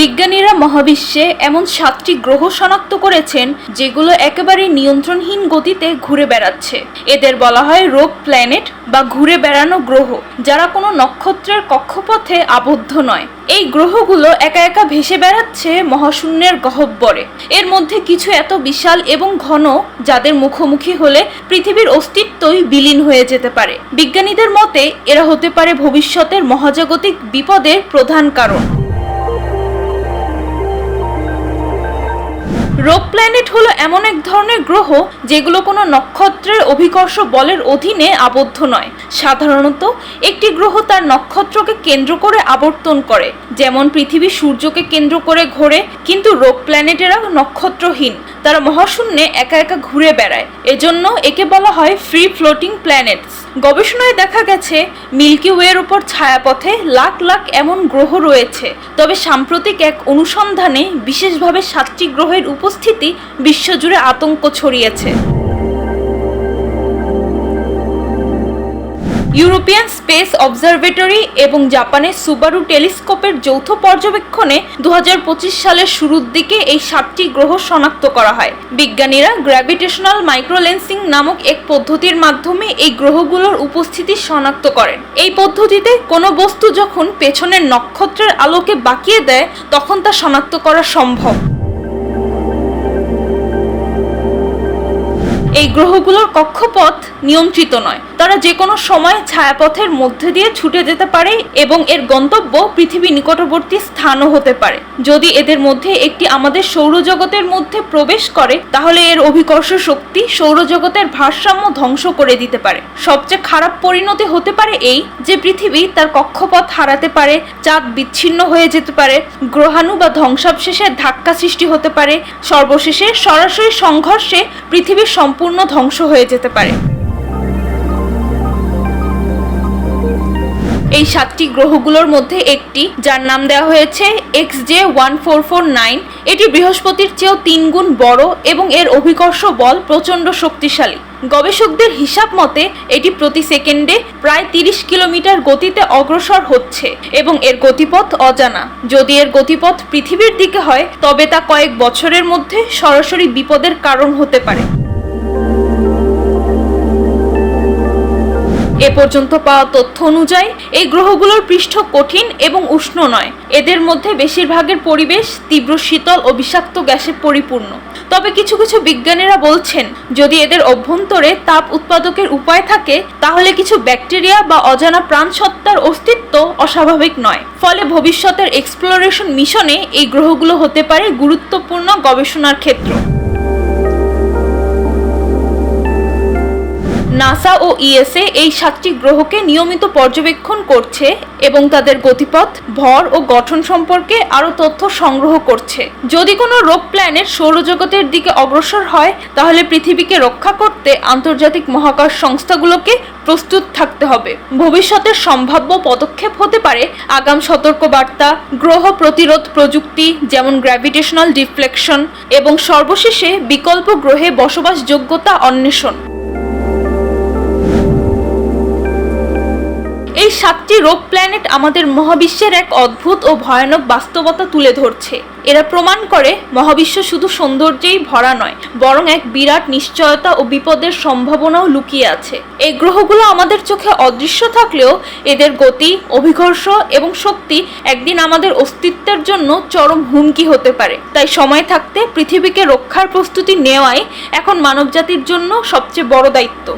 বিজ্ঞানীরা মহাবিশ্বে এমন সাতটি গ্রহ শনাক্ত করেছেন যেগুলো একেবারে নিয়ন্ত্রণহীন গতিতে ঘুরে বেড়াচ্ছে। এদের বলা হয় রোগ প্ল্যানেট বা ঘুরে বেড়ানো গ্রহ, যারা কোনো নক্ষত্রের কক্ষপথে আবদ্ধ নয়। এই গ্রহগুলো একা একা ভেসে বেড়াচ্ছে মহাশূন্যের গহব্বরে। এর মধ্যে কিছু এত বিশাল এবং ঘন যাদের মুখোমুখি হলে পৃথিবীর অস্তিত্বই বিলীন হয়ে যেতে পারে। বিজ্ঞানীদের মতে, এরা হতে পারে ভবিষ্যতের মহাজাগতিক বিপদের প্রধান কারণ। রোগ প্ল্যানেট হলো এমন এক ধরনের গ্রহ যেগুলো কোনো নক্ষত্রের অভিকর্ষ বলের অধীনে আবদ্ধ নয়। সাধারণত একটি গ্রহ তার নক্ষত্রকে কেন্দ্র করে আবর্তন করে, যেমন পৃথিবী সূর্যকে কেন্দ্র করে ঘোরে, কিন্তু রোগ প্ল্যানেটেরা নক্ষত্রহীন। তারা মহাশূন্যে একা একা ঘুরে বেড়ায়। এজন্য একে বলা হয় ফ্রি ফ্লোটিং প্ল্যানেটস গবেষণায় দেখা গেছে, মিল্কি ওয়ের উপর ছায়াপথে লাখ লাখ এমন গ্রহ রয়েছে। তবে সাম্প্রতিক এক অনুসন্ধানে বিশেষভাবে সাতটি গ্রহের উপস্থিতি বিশ্বজুড়ে আতঙ্ক ছড়িয়েছে। ইউরোপিয়ান স্পেস অবজারভেটরি এবং জাপানের সুবারু টেলিস্কোপের যৌথ পর্যবেক্ষণে দু হাজার পঁচিশ সালের শুরুর দিকে এই সাতটি গ্রহ শনাক্ত করা হয়। বিজ্ঞানীরা গ্র্যাভিটেশনাল মাইক্রোলেন্সিং নামক এক পদ্ধতির মাধ্যমে এই গ্রহগুলোর উপস্থিতি শনাক্ত করেন। এই পদ্ধতিতে কোনো বস্তু যখন পেছনের নক্ষত্রের আলোকে বাঁকিয়ে দেয়, তখন তা শনাক্ত করা সম্ভব। এই গ্রহগুলোর কক্ষপথ নিয়ন্ত্রিত নয়। তারা যে কোনো সময় ছায়াপথের মধ্যে দিয়ে ছুটে যেতে পারে এবং এর গন্তব্য পৃথিবী নিকটবর্তী স্থানও হতে পারে। যদি এদের মধ্যে একটি আমাদের সৌরজগতের মধ্যে প্রবেশ করে, তাহলে এর অভিকর্ষ শক্তি সৌরজগতের ভারসাম্য ধ্বংস করে দিতে পারে। সবচেয়ে খারাপ পরিণতি হতে পারে এই যে পৃথিবী তার কক্ষপথ হারাতে পারে, চাঁদ বিচ্ছিন্ন হয়ে যেতে পারে, গ্রহাণু বা ধ্বংসাবশেষের ধাক্কা সৃষ্টি হতে পারে, সর্বশেষে সরাসরি সংঘর্ষে পৃথিবীর সম্পূর্ণ ধ্বংস হয়ে যেতে পারে। এই সাতটি গ্রহগুলোর মধ্যে একটি, যার নাম দেওয়া হয়েছে X J one four four nine. এটি বৃহস্পতির চেয়েও তিন গুণ বড় এবং এর অভিকর্ষ বল প্রচণ্ড শক্তিশালী। গবেষকদের হিসাব মতে, এটি প্রতি সেকেন্ডে প্রায় তিরিশ কিলোমিটার গতিতে অগ্রসর হচ্ছে এবং এর গতিপথ অজানা। যদি এর গতিপথ পৃথিবীর দিকে হয়, তবে তা কয়েক বছরের মধ্যে সরাসরি বিপদের কারণ হতে পারে। এ পর্যন্ত পাওয়া তথ্য অনুযায়ী, এই গ্রহগুলোর পৃষ্ঠ কঠিন এবং উষ্ণ নয়। এদের মধ্যে বেশিরভাগের পরিবেশ তীব্র শীতল ও বিষাক্ত গ্যাসে পরিপূর্ণ। তবে কিছু কিছু বিজ্ঞানীরা বলছেন, যদি এদের অভ্যন্তরে তাপ উৎপাদকের উপায় থাকে, তাহলে কিছু ব্যাকটেরিয়া বা অজানা প্রাণসত্তার অস্তিত্ব অস্বাভাবিক নয়। ফলে ভবিষ্যতের এক্সপ্লোরেশন মিশনে এই গ্রহগুলো হতে পারে গুরুত্বপূর্ণ গবেষণার ক্ষেত্র। নাসা ও ইএসএ এই সাতটি গ্রহকে নিয়মিত পর্যবেক্ষণ করছে এবং তাদের গতিপথ, ভর ও গঠন সম্পর্কে আরও তথ্য সংগ্রহ করছে। যদি কোনো রোগ প্ল্যানেট সৌরজগতের দিকে অগ্রসর হয়, তাহলে পৃথিবীকে রক্ষা করতে আন্তর্জাতিক মহাকাশ সংস্থাগুলোকে প্রস্তুত থাকতে হবে। ভবিষ্যতের সম্ভাব্য পদক্ষেপ হতে পারে আগাম সতর্কবার্তা, গ্রহ প্রতিরোধ প্রযুক্তি, যেমন গ্র্যাভিটেশনাল ডিফ্লেকশন এবং সর্বশেষে বিকল্প গ্রহে বসবাসযোগ্যতা অন্বেষণ। এই সাতটি রোগ প্ল্যানেট আমাদের মহাবিশ্বের এক অদ্ভুত ও ভয়ানক বাস্তবতা তুলে ধরছে। এরা প্রমাণ করে, মহাবিশ্ব শুধু সৌন্দর্যেই ভরা নয়, বরং এক বিরাট নিশ্চয়তা ও বিপদের সম্ভাবনাও লুকিয়ে আছে। এই গ্রহগুলো আমাদের চোখে অদৃশ্য থাকলেও এদের গতি, অভিঘর্ষ এবং শক্তি একদিন আমাদের অস্তিত্বের জন্য চরম হুমকি হতে পারে। তাই সময় থাকতে পৃথিবীকে রক্ষার প্রস্তুতি নেওয়াই এখন মানবজাতির জন্য সবচেয়ে বড় দায়িত্ব।